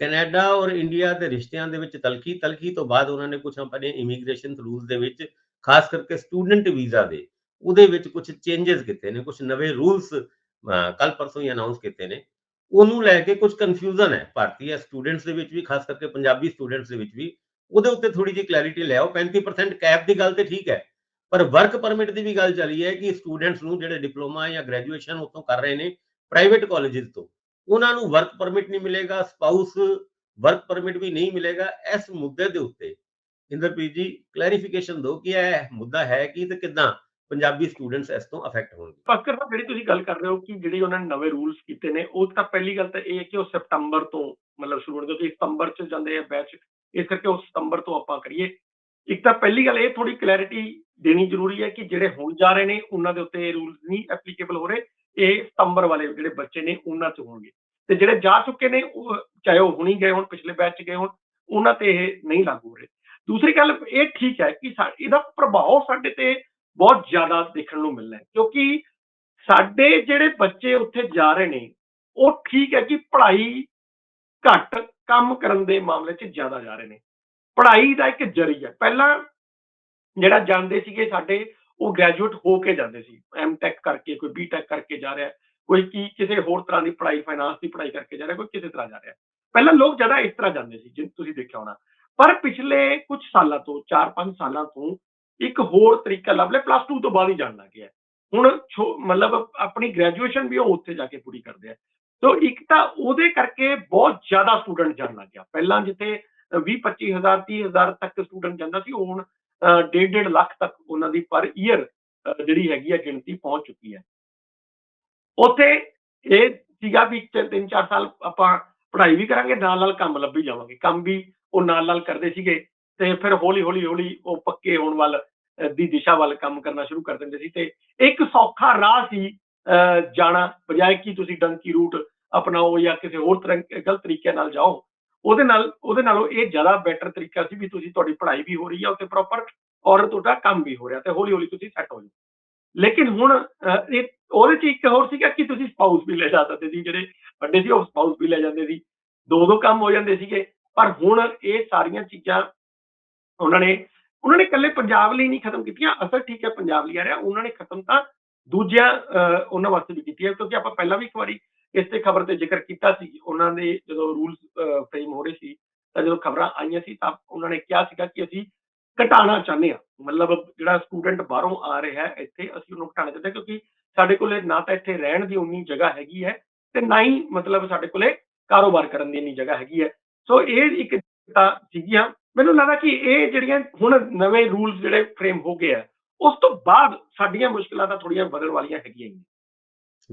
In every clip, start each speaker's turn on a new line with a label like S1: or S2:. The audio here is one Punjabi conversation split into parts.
S1: ਕੈਨੇਡਾ ਔਰ ਇੰਡੀਆ ਦੇ ਰਿਸ਼ਤਿਆਂ ਦੇ ਵਿੱਚ ਤਲਖੀ ਤਲਖੀ ਤੋਂ ਬਾਅਦ ਉਹਨਾਂ ਨੇ ਕੁਝ ਆਪਣੇ ਇਮੀਗ੍ਰੇਸ਼ਨ ਰੂਲਸ ਦੇ ਵਿੱਚ, ਖਾਸ ਕਰਕੇ ਸਟੂਡੈਂਟ ਵੀਜ਼ਾ ਦੇ, ਉਹਦੇ ਵਿੱਚ ਕੁਝ ਚੇਂਜਸ ਕੀਤੇ ਨੇ ਕੁਝ ਨਵੇਂ ਰੂਲਸ ਕੱਲ ਪਰਸੋਂ ਹੀ ਅਨਾਉਂਸ ਕੀਤੇ ਨੇ। ਉਹਨੂੰ ਲੈ ਕੇ ਕੁਝ ਕਨਫਿਊਜ਼ਨ ਹੈ ਭਾਰਤੀ ਸਟੂਡੈਂਟਸ ਦੇ ਵਿੱਚ ਵੀ, ਖਾਸ ਕਰਕੇ ਪੰਜਾਬੀ ਸਟੂਡੈਂਟਸ ਦੇ ਵਿੱਚ ਵੀ। ਉਹਦੇ ਉੱਤੇ ਥੋੜੀ ਜਿਹੀ ਕਲੈਰਿਟੀ ਲਿਆਓ 35% ਕੈਪ ਦੀ ਗੱਲ ਤੇ ਠੀਕ ਹੈ, ਪਰ ਵਰਕ ਪਰਮਿਟ ਦੀ ਵੀ ਗੱਲ ਚੱਲੀ ਹੈ ਕਿ ਸਟੂਡੈਂਟਸ ਨੂੰ ਜਿਹੜੇ ਡਿਪਲੋਮਾ ਜਾਂ ਗ੍ਰੈਜੂਏਸ਼ਨ ਉਤੋਂ ਕਰ ਰਹੇ ਨੇ ਪ੍ਰਾਈਵੇਟ ਕਾਲਜਸ ਤੋਂ। ਉਹਨਾਂ ਨੂੰ ਵਰਕ ਪਰਮਿਟ ਨਹੀਂ ਮਿਲੇਗਾ ਸਪਾਊਸ ਵਰਕ ਪਰਮਿਟ ਵੀ ਨਹੀਂ ਮਿਲੇਗਾ, ਇਸ ਮੁੱਦੇ ਦੇ ਉੱਤੇ ਇੰਦਰਪ੍ਰੀਤ ਜੀ ਕਲੈਰੀਫਿਕੇਸ਼ਨ ਦਿਓ ਕਿ ਇਹ ਮੁੱਦਾ ਹੈ ਕੀ ਤੇ ਕਿਦਾਂ ਪੰਜਾਬੀ ਸਟੂਡੈਂਟਸ ਇਸ ਤੋਂ ਅਫੈਕਟ ਹੋਣਗੇ।
S2: ਫਕਰ ਸਾਹਿਬ, ਜਿਹੜੀ ਤੁਸੀਂ ਗੱਲ ਕਰ ਰਹੇ ਹੋ ਕਿ ਜਿਹੜੀ ਉਹਨਾਂ ਨੇ ਨਵੇਂ ਰੂਲਸ ਕੀਤੇ ਨੇ, ਉਹ ਤਾਂ ਪਹਿਲੀ ਗੱਲ ਤਾਂ ਇਹ ਹੈ ਕਿ ਉਹ ਸਤੰਬਰ ਤੋਂ ਮਤਲਬ ਸ਼ੁਰੂ ਹੁੰਦੇ ਕਿ ਸਤੰਬਰ ਚ ਜਾਂਦੇ ਆ ਬੈਚ ਇਸ ਕਰਕੇ ਉਹ ਸਤੰਬਰ ਤੋਂ ਆਪਾਂ ਕਰੀਏ। ਇੱਕ ਤਾਂ ਪਹਿਲੀ ਗੱਲ ਇਹ ਥੋੜੀ ਕਲੈਰਿਟੀ ਦੇਣੀ ਜ਼ਰੂਰੀ ਹੈ ਕਿ ਜਿਹੜੇ ਹੁਣ ਜਾ ਰਹੇ ਨੇ, ਉਹਨਾਂ ਦੇ ਉੱਤੇ ਇਹ ਰੂਲਸ ਨਹੀਂ ਐਪਲੀਕੇਬਲ ਹੋ ਰਹੇ। ਇਹ ਸਤੰਬਰ ਵਾਲੇ ਜਿਹੜੇ ਬੱਚੇ ਨੇ ਉਹਨਾਂ ਤੇ ਹੋਣਗੇ। ਤੇ ਜਿਹੜੇ ਜਾ ਚੁੱਕੇ ਨੇ, ਉਹ ਚਾਹੇ ਉਹ ਹੁਣੀ ਗਏ ਹੁਣ, ਪਿਛਲੇ ਬੈਚ ਚ ਗਏ ਹੁਣ, ਉਹਨਾਂ ਤੇ ਇਹ ਨਹੀਂ ਲਾਗੂ ਹੋ ਰਹੇ। ਦੂਸਰੀ ਗੱਲ ਇਹ ਠੀਕ ਹੈ ਕਿ ਇਹਦਾ ਪ੍ਰਭਾਵ ਸਾਡੇ ਤੇ ਬਹੁਤ ਜ਼ਿਆਦਾ ਦੇਖਣ ਨੂੰ ਮਿਲਣਾ ਹੈ, ਕਿਉਂਕਿ ਸਾਡੇ ਜਿਹੜੇ ਬੱਚੇ ਉੱਥੇ ਜਾ ਰਹੇ ਨੇ, ਉਹ ਠੀਕ ਹੈ ਕਿ ਪੜ੍ਹਾਈ ਘੱਟ ਕੰਮ ਕਰਨ ਦੇ ਮਾਮਲੇ 'ਚ ਜ਼ਿਆਦਾ ਜਾ ਰਹੇ ਨੇ। ਪੜ੍ਹਾਈ ਦਾ ਇੱਕ ਜਰੀਆ ਪਹਿਲਾਂ ਜਿਹੜਾ ਜਾਂਦੇ ਸੀਗੇ ਸਾਡੇ ਉਹ ਗ੍ਰੈਜੂਏਟ ਹੋ ਕੇ ਜਾਂਦੇ ਸੀ। ਐਮਟੈਕ ਕਰਕੇ, ਕੋਈ ਬੀਟੈਕ ਕਰਕੇ ਜਾ ਰਿਹਾ, ਕੋਈ ਕੀ ਕਿਸੇ ਹੋਰ ਤਰ੍ਹਾਂ ਦੀ ਪੜ੍ਹਾਈ ਫਾਈਨਾਂਸ ਦੀ ਪੜ੍ਹਾਈ ਕਰਕੇ ਜਾ ਰਿਹਾ, ਕੋਈ ਕਿਸੇ ਤਰ੍ਹਾਂ ਜਾ ਰਿਹਾ। ਪਹਿਲਾਂ ਲੋਕ ਜ਼ਿਆਦਾ ਇਸ ਤਰ੍ਹਾਂ ਜਾਂਦੇ ਸੀ, ਜਿਵੇਂ ਤੁਸੀਂ ਦੇਖਿਆ ਹੋਣਾ। ਪਰ ਪਿਛਲੇ ਕੁਝ ਸਾਲਾਂ ਤੋਂ 4-5 ਸਾਲਾਂ ਤੋਂ ਇੱਕ ਹੋਰ ਤਰੀਕਾ ਲੱਭ ਲਿਆ ਪਲੱਸ 2 ਤੋਂ ਬਾਅਦ ਹੀ ਜਾਣ ਲੱਗ ਗਿਆ। ਹੁਣ ਛੋ- ਮਤਲਬ ਆਪਣੀ ਗ੍ਰੈਜੂਏਸ਼ਨ ਵੀ ਉਹ ਉੱਥੇ ਜਾ ਕੇ ਪੂਰੀ ਕਰਦੇ ਆ। ਸੋ ਇੱਕ ਤਾਂ ਉਹਦੇ ਕਰਕੇ ਬਹੁਤ ਜ਼ਿਆਦਾ ਸਟੂਡੈਂਟ ਜਾਣ ਲੱਗ ਗਿਆ। ਪਹਿਲਾਂ ਜਿੱਥੇ 20 25000 30000 ਤੱਕ ਸਟੂਡੈਂਟ ਜਾਂਦਾ ਸੀ, ਉਹ ਹੁਣ 1.5 ਲੱਖ ਤੱਕ ਉਹਨਾਂ ਦੀ ਪਰ ਈਅਰ ਜਿਹੜੀ ਹੈਗੀ ਆ ਗਿਣਤੀ ਪਹੁੰਚ ਚੁੱਕੀ ਹੈ। ਉੱਥੇ ਇਹ ਸੀਗਾ ਵੀ 3-4 ਸਾਲ ਆਪਾਂ ਪੜ੍ਹਾਈ ਵੀ ਕਰਾਂਗੇ ਨਾਲ ਨਾਲ ਕੰਮ ਲੱਭੀ ਜਾਵਾਂਗੇ। ਕੰਮ ਵੀ ਉਹ ਨਾਲ ਨਾਲ ਕਰਦੇ ਸੀਗੇ ਤੇ ਫਿਰ ਹੌਲੀ ਹੌਲੀ ਹੌਲੀ ਉਹ ਪੱਕੇ ਹੋਣ ਵੱਲ ਦੀ ਦਿਸ਼ਾ ਵੱਲ ਕੰਮ ਕਰਨਾ ਸ਼ੁਰੂ ਕਰ ਦਿੰਦੇ ਸੀ ਤੇ ਇੱਕ ਸੌਖਾ ਰਾਹ ਸੀ ਅਹ, ਜਾਣਾ। ਬਜਾਏ ਕਿ ਤੁਸੀਂ ਡੰਕੀ ਰੂਟ ਅਪਣਾਓ ਜਾਂ ਕਿਸੇ ਹੋਰ ਤਰ੍ਹਾਂ ਗਲਤ ਤਰੀਕੇ ਨਾਲ ਜਾਓ ਉਹਦੇ ਨਾਲ ਉਹਦੇ ਨਾਲੋਂ ਇਹ ਜ਼ਿਆਦਾ ਬੈਟਰ ਤਰੀਕਾ ਸੀ ਵੀ ਤੁਸੀਂ ਤੁਹਾਡੀ ਪੜ੍ਹਾਈ ਵੀ ਹੋ ਰਹੀ ਹੈ ਉੱਥੇ ਪ੍ਰੋਪਰ ਔਰ ਤੁਹਾਡਾ ਕੰਮ ਵੀ ਹੋ ਰਿਹਾ ਤੇ ਹੌਲੀ ਹੌਲੀ ਤੁਸੀਂ ਸੈੱਟ ਹੋ ਜਾਓ। ਲੇਕਿਨ ਹੁਣ ਇਹ ਉਹਦੇ ਚ ਇੱਕ ਹੋਰ ਸੀਗਾ ਕਿ ਤੁਸੀਂ ਸਪਾਊਸ ਵੀ ਲੈ ਜਾ ਸਕਦੇ ਸੀ ਜਿਹੜੇ ਵੱਡੇ ਸੀ ਉਹ ਸਪਾਊਸ ਵੀ ਲੈ ਜਾਂਦੇ ਸੀ। ਦੋ ਦੋ ਕੰਮ ਹੋ ਜਾਂਦੇ ਸੀਗੇ ਪਰ ਹੁਣ ਇਹ ਸਾਰੀਆਂ ਚੀਜ਼ਾਂ ਉਹਨਾਂ ਨੇ ਉਹਨਾਂ ਨੇ ਇਕੱਲੇ ਪੰਜਾਬ ਲਈ ਨਹੀਂ ਖਤਮ ਕੀਤੀਆਂ ਅਸਲ ਠੀਕ ਹੈ ਪੰਜਾਬ ਲਈ ਆ ਰਿਹਾ ਉਹਨਾਂ ਨੇ ਖਤਮ ਤਾਂ ਦੂਜਿਆਂ ਅਹ, ਉਹਨਾਂ ਵਾਸਤੇ ਵੀ ਕੀਤੀ ਹੈ ਕਿਉਂਕਿ ਆਪਾਂ ਪਹਿਲਾਂ ਵੀ ਇੱਕ ਵਾਰੀ ਇਸ ਤੇ ਖਬਰ ਤੇ ਜ਼ਿਕਰ ਕੀਤਾ ਸੀ, ਉਹਨਾਂ ਦੇ ਜਦੋਂ ਰੂਲਸ ਫਰੇਮ ਹੋ ਰਹੇ ਸੀ, ਤਾਂ ਜਦੋਂ ਖਬਰਾਂ ਆਈਆਂ ਸੀ, ਤਾਂ ਉਹਨਾਂ ਨੇ ਕਿਹਾ ਸੀਗਾ ਕਿ ਅਸੀਂ ਘਟਾਉਣਾ ਚਾਹੁੰਦੇ ਹਾਂ। ਮਤਲਬ ਜਿਹੜਾ ਸਟੂਡੈਂਟ ਬਾਹਰੋਂ ਆ ਰਿਹਾ ਹੈ, ਇੱਥੇ ਅਸੀਂ ਉਹਨੂੰ ਘਟਾਉਣਾ ਚਾਹੁੰਦੇ ਹਾਂ, ਕਿਉਂਕਿ ਸਾਡੇ ਕੋਲੇ ਨਾ ਤਾਂ ਇੱਥੇ ਰਹਿਣ ਦੀ ਉਨੀ ਜਗ੍ਹਾ ਹੈਗੀ ਹੈ ਤੇ ਨਾ ਹੀ ਮਤਲਬ ਸਾਡੇ ਕੋਲੇ ਕਾਰੋਬਾਰ ਕਰਨ ਦੀ ਇੰਨੀ ਜਗ੍ਹਾ ਹੈਗੀ ਹੈ। ਸੋ ਇਹ ਇੱਕ ਤਾਂ ਸੀਗੀਆਂ। ਮੈਨੂੰ ਲੱਗਦਾ ਕਿ ਇਹ ਜਿਹੜੀਆਂ ਹੁਣ ਨਵੇਂ ਰੂਲਸ ਜਿਹੜੇ ਫਰੇਮ ਹੋ ਗਏ ਆ, ਉਸ ਤੋਂ ਬਾਅਦ ਸਾਡੀਆਂ ਮੁਸ਼ਕਲਾਂ ਤਾਂ ਥੋੜੀਆਂ ਵਧਣ ਵਾਲੀਆਂ ਹੈਗੀਆਂ ਹੀ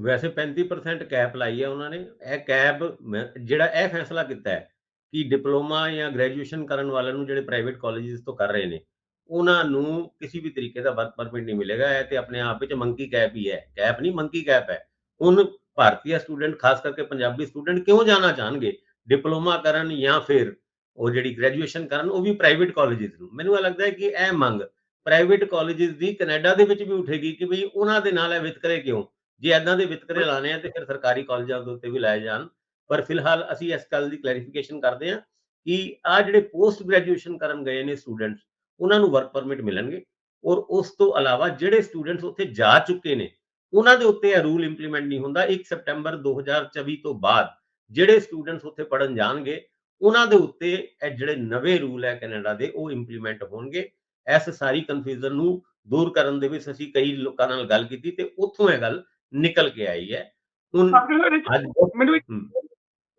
S1: ਵੈਸੇ 35% ਕੈਪ ਲਾਈ ਹੈ ਉਹਨਾਂ ਨੇ। ਇਹ ਕੈਪ ਮੈਂ- ਜਿਹੜਾ ਇਹ ਫੈਸਲਾ ਕੀਤਾ ਹੈ ਕਿ ਡਿਪਲੋਮਾ ਜਾਂ ਗ੍ਰੈਜੂਏਸ਼ਨ ਕਰਨ ਵਾਲਿਆਂ ਨੂੰ ਜਿਹੜੇ ਪ੍ਰਾਈਵੇਟ ਕਾਲਜਸ ਤੋਂ ਕਰ ਰਹੇ ਨੇ, ਉਹਨਾਂ ਨੂੰ ਕਿਸੇ ਵੀ ਤਰੀਕੇ ਦਾ ਵਰਕ ਪਰਮਿਟ ਨਹੀਂ ਮਿਲੇਗਾ। ਇਹ ਤੇ ਆਪਣੇ ਆਪ ਵਿੱਚ ਮੰਕੀ ਕੈਪ ਹੀ ਹੈ। ਕੈਪ ਨਹੀਂ, ਮੰਕੀ ਕੈਪ ਹੈ। ਹੁਣ ਭਾਰਤੀ ਸਟੂਡੈਂਟ, ਖਾਸ ਕਰਕੇ ਪੰਜਾਬੀ ਸਟੂਡੈਂਟ ਕਿਉਂ ਜਾਣਾ ਚਾਹਣਗੇ? ਡਿਪਲੋਮਾ ਕਰਨ ਜਾਂ ਫਿਰ ਉਹ ਜਿਹੜੀ ਗ੍ਰੈਜੂਏਸ਼ਨ ਕਰਨ, ਉਹ ਵੀ ਪ੍ਰਾਈਵੇਟ ਕਾਲਜਸ ਨੂੰ। ਮੈਨੂੰ ਇਹ ਲੱਗਦਾ ਹੈ ਕਿ ਇਹ ਮੰਗ ਪ੍ਰਾਈਵੇਟ ਕਾਲਜਸ ਦੀ ਕੈਨੇਡਾ ਦੇ ਵਿੱਚ ਵੀ ਉਠੇਗੀ ਕਿ ਵੀ ਉਹਨਾਂ ਦੇ ਨਾਲ ਇਹ ਵਿਤਕਰੇ ਕਿਉਂ? ਜੇ ਐਦਾਂ ਦੇ ਵਿਤਕਰੇ ਲਾਣੇ ਆ ਤੇ ਫਿਰ ਸਰਕਾਰੀ ਕਾਲਜਾਂ ਦੇ ਉੱਤੇ ਵੀ ਲਾਏ ਜਾਣ। ਪਰ ਫਿਲਹਾਲ ਅਸੀਂ ਇਸ ਗੱਲ ਦੀ ਕਲੈਰੀਫਿਕੇਸ਼ਨ ਕਰਦੇ ਹਾਂ ਕਿ ਆ ਜਿਹੜੇ ਪੋਸਟ ਗ੍ਰੈਜੂਏਸ਼ਨ ਕਰਨ ਗਏ ਨੇ ਸਟੂਡੈਂਟਸ ਉਹਨਾਂ ਨੂੰ ਵਰਕ ਪਰਮਿਟ ਮਿਲਣਗੇ। ਔਰ ਉਸ ਤੋਂ ਇਲਾਵਾ ਜਿਹੜੇ ਸਟੂਡੈਂਟਸ ਉੱਥੇ ਜਾ ਚੁੱਕੇ ਨੇ ਉਹਨਾਂ ਦੇ ਉੱਤੇ ਇਹ ਰੂਲ ਇੰਪਲੀਮੈਂਟ ਨਹੀਂ ਹੁੰਦਾ। 1 ਸਪਟੈਂਬਰ 2024 ਤੋਂ ਬਾਅਦ ਜਿਹੜੇ ਸਟੂਡੈਂਟਸ ਉੱਥੇ ਪੜਨ ਜਾਣਗੇ ਉਹਨਾਂ ਦੇ ਉੱਤੇ ਇਹ ਜਿਹੜੇ ਨਵੇਂ ਰੂਲ ਹੈ ਕੈਨੇਡਾ ਦੇ ਉਹ ਇੰਪਲੀਮੈਂਟ ਹੋਣਗੇ। ਇਸ ਸਾਰੀ ਕਨਫਿਊਜ਼ਨ ਨੂੰ ਦੂਰ ਕਰਨ ਦੇ ਵਿੱਚ ਅਸੀਂ ਕਈ ਲੋਕਾਂ ਨਾਲ ਗੱਲ ਕੀਤੀ ਤੇ ਉੱਥੋਂ ਇਹ ਗੱਲ ਨਿਕਲ ਕੇ ਆਈ ਹੈ। ਹੁਣ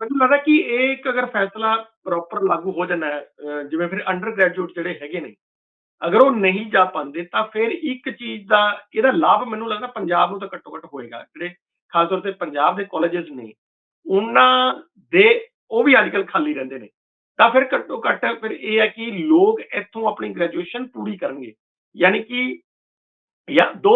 S2: ਮੈਨੂੰ ਲੱਗਦਾ ਕਿ ਇਹ ਇੱਕ ਅਗਰ ਫੈਸਲਾ ਪ੍ਰੋਪਰ ਲਾਗੂ ਹੋ ਜਾਣਾ ਹੈ ਜਿਵੇਂ ਫਿਰ ਅੰਡਰ ਗ੍ਰੈਜੂਏਟ ਜਿਹੜੇ ਹੈਗੇ ਨੇ ਅਗਰ ਉਹ ਨਹੀਂ ਜਾ ਪਾਉਂਦੇ ਤਾਂ ਫਿਰ ਇੱਕ ਚੀਜ਼ ਦਾ ਇਹਦਾ ਲਾਭ ਮੈਨੂੰ ਲੱਗਦਾ ਪੰਜਾਬ ਨੂੰ ਤਾਂ ਘੱਟੋ ਘੱਟ ਹੋਏਗਾ। ਜਿਹੜੇ ਖਾਸ ਤੌਰ ਤੇ ਪੰਜਾਬ ਦੇ ਕਾਲਜਸ ਨੇ ਉਹਨਾਂ ਦੇ ਉਹ ਵੀ ਅੱਜ ਕੱਲ੍ਹ ਖਾਲੀ ਰਹਿੰਦੇ ਨੇ। ਤਾਂ ਫਿਰ ਘੱਟੋ ਘੱਟ ਫਿਰ ਇਹ ਹੈ ਕਿ ਲੋਕ ਇੱਥੋਂ ਆਪਣੀ ਗ੍ਰੈਜੂਏਸ਼ਨ ਪੂਰੀ ਕਰਨਗੇ। ਯਾਨੀ ਕਿ ਜਾਂ ਦੋ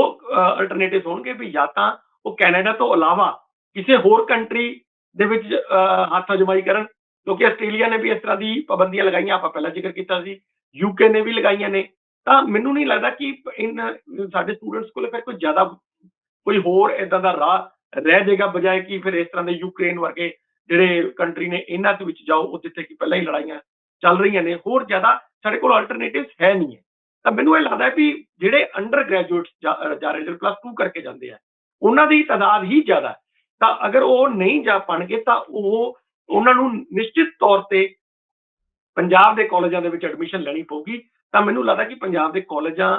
S2: ਅਲਟਰਨੇਟਿਵ ਹੋਣਗੇ ਵੀ ਜਾਂ ਤਾਂ ਉਹ ਕੈਨੇਡਾ ਤੋਂ ਇਲਾਵਾ ਕਿਸੇ ਹੋਰ ਕੰਟਰੀ ਦੇ ਵਿੱਚ ਅਹ, ਹੱਥ ਅਜਮਾਈ ਕਰਨ ਕਿਉਂਕਿ ਆਸਟ੍ਰੇਲੀਆ ਨੇ ਵੀ ਇਸ ਤਰ੍ਹਾਂ ਦੀ ਪਾਬੰਦੀਆਂ ਲਗਾਈਆਂ ਆਪਾਂ ਪਹਿਲਾਂ ਜ਼ਿਕਰ ਕੀਤਾ ਸੀ ਯੂਕੇ ਨੇ ਵੀ ਲਗਾਈਆਂ ਨੇ ਤਾਂ ਮੈਨੂੰ ਨਹੀਂ ਲੱਗਦਾ ਕਿ ਇਨ ਸਾਡੇ ਸਟੂਡੈਂਟਸ ਕੋਲ ਫਿਰ ਕੋਈ ਜ਼ਿਆਦਾ ਕੋਈ ਹੋਰ ਇਦਾਂ ਦਾ ਰਾਹ ਰਹਿ ਜਾਏਗਾ ਬਜਾਏ ਕਿ ਫਿਰ ਇਸ ਤਰ੍ਹਾਂ ਦੇ ਯੂਕਰੇਨ ਵਰਗੇ ਜਿਹੜੇ ਕੰਟਰੀ ਨੇ ਇਹਨਾਂ ਦੇ ਵਿੱਚ ਜਾਓ ਉਹ ਜਿੱਥੇ ਕਿ ਪਹਿਲਾਂ ਹੀ ਲੜਾਈਆਂ ਚੱਲ ਰਹੀਆਂ ਨੇ ਹੋਰ ਜ਼ਿਆਦਾ ਸਾਡੇ ਕੋਲ ਆਲਟਰਨੇਟਿਵਸ ਹੈ ਨਹੀਂ ਹੈ। ਤਾਂ ਮੈਨੂੰ ਇਹ ਲੱਗਦਾ ਵੀ ਜਿਹੜੇ ਅੰਡਰ ਗ੍ਰੈਜੂਏਟਸ ਜਾ ਜਾ ਰਹੇ ਪਲੱਸ 2 ਕਰਕੇ ਜਾਂਦੇ ਆ ਉਹਨਾਂ ਦੀ ਤਾਦਾਦ ਹੀ ਜ਼ਿਆਦਾ ਤਾਂ ਅਗਰ ਉਹ ਨਹੀਂ ਜਾ ਪਾਣਗੇ ਤਾਂ ਉਹ, ਉਹਨਾਂ ਨੂੰ ਨਿਸ਼ਚਿਤ ਤੌਰ ਤੇ ਪੰਜਾਬ ਦੇ ਕਾਲਜਾਂ ਦੇ ਵਿੱਚ ਐਡਮਿਸ਼ਨ ਲੈਣੀ ਪਊਗੀ। ਤਾਂ ਮੈਨੂੰ ਲੱਗਦਾ ਕਿ ਪੰਜਾਬ ਦੇ ਕਾਲਜਾਂ,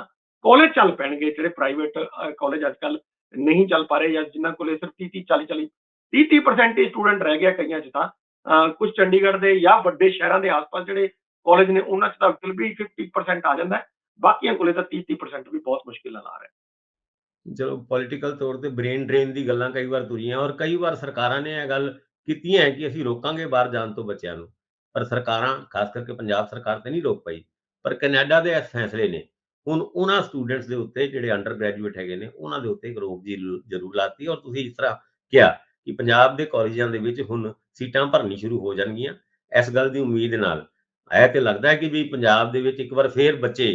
S2: ਕਾਲਜ ਚੱਲ ਪੈਣਗੇ ਜਿਹੜੇ ਪ੍ਰਾਈਵੇਟ ਕਾਲਜ ਅੱਜ ਕੱਲ ਨਹੀਂ ਚੱਲ ਪਾ ਰਹੇ ਜਾਂ ਜਿਨ੍ਹਾਂ ਕੋਲੇ ਸਿਰਫ 30 30 40 40 30 30% ਹੀ ਸਟੂਡੈਂਟ ਰਹਿ ਗਿਆ ਕਈਆਂ 'ਚ ਤਾਂ। ਕੁਝ ਚੰਡੀਗੜ੍ਹ ਦੇ ਜਾਂ ਵੱਡੇ ਸ਼ਹਿਰਾਂ ਦੇ ਆਸ-ਪਾਸ ਜਿਹੜੇ ਕਾਲਜ ਨੇ, ਉਹਨਾਂ 'ਚ ਤਾਂ ਬਿਲਕੁਲ ਵੀ 50% ਆ ਜਾਂਦਾ ਬਾਕੀਆਂ ਕੋਲੇ ਤਾਂ 30 30% ਵੀ ਬਹੁਤ ਮੁਸ਼ਕਿਲ ਨਾਲ ਆ ਰਿਹਾ
S1: ਚਲੋ ਪੋਲੀਟੀਕਲ ਤੌਰ ਤੇ ਬ੍ਰੇਨ ਡਰੇਨ ਦੀ ਗੱਲਾਂ ਕਈ ਵਾਰ ਤੁਰੀਆਂ ਔਰ ਕਈ ਵਾਰ ਸਰਕਾਰਾਂ ਨੇ ਇਹ ਗੱਲ ਕੀਤੀ ਹੈ ਕਿ ਅਸੀਂ ਰੋਕਾਂਗੇ ਬਾਹਰ ਜਾਣ ਤੋਂ ਬੱਚਿਆਂ ਨੂੰ, ਪਰ ਸਰਕਾਰਾਂ, ਖਾਸ ਕਰਕੇ ਪੰਜਾਬ ਸਰਕਾਰ ਤੇ ਨਹੀਂ ਰੋਕ ਪਈ, ਪਰ ਕੈਨੇਡਾ ਦੇ ਇਸ ਫੈਸਲੇ ਨੇ, ਹੁਣ ਉਹਨਾਂ ਸਟੂਡੈਂਟਸ ਦੇ ਉੱਤੇ ਜਿਹੜੇ ਅੰਡਰ ਗ੍ਰੈਜੂਏਟ ਹੈਗੇ ਨੇ, ਉਹਨਾਂ ਦੇ ਉੱਤੇ ਇੱਕ ਰੋਕ ਜੀ ਜ਼ਰੂਰ ਲਾਤੀ ਔਰ ਤੁਸੀਂ ਇਸ ਤਰ੍ਹਾਂ ਕਿਹਾ ਕਿ ਪੰਜਾਬ ਦੇ ਕਾਲਜਾਂ ਦੇ ਵਿੱਚ ਹੁਣ ਸੀਟਾਂ ਭਰਨੀ ਸ਼ੁਰੂ ਹੋ ਜਾਣਗੀਆਂ, ਇਸ ਗੱਲ ਦੀ ਉਮੀਦ ਨਾਲ, ਇਹ ਤੇ ਲੱਗਦਾ ਹੈ ਕਿ ਵੀ ਪੰਜਾਬ ਦੇ ਵਿੱਚ ਇੱਕ ਵਾਰ ਫੇਰ ਬੱਚੇ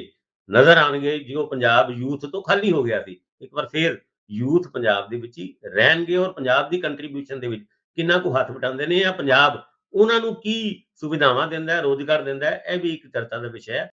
S1: ਨਜ਼ਰ ਆਣਗੇ ਜੋ ਪੰਜਾਬ ਯੂਥ ਤੋਂ ਖਾਲੀ ਹੋ ਗਿਆ ਸੀ। ਇੱਕ ਵਾਰ ਫੇਰ ਯੂਥ ਪੰਜਾਬ ਦੇ ਵਿੱਚ ਹੀ ਰਹਿਣਗੇ ਔਰ ਪੰਜਾਬ ਦੀ ਕੰਟਰੀਬਿਊਸ਼ਨ ਦੇ ਵਿੱਚ ਕਿੰਨਾ ਕੁ ਹੱਥ ਵਟਾਉਂਦੇ ਨੇ ਜਾਂ ਪੰਜਾਬ ਉਹਨਾਂ ਨੂੰ ਕੀ ਸੁਵਿਧਾਵਾਂ ਦਿੰਦਾ ਹੈ, ਰੋਜ਼ਗਾਰ ਦਿੰਦਾ ਹੈ, ਇਹ ਵੀ ਇੱਕ ਚਰਚਾ ਦਾ ਵਿਸ਼ਾ ਹੈ।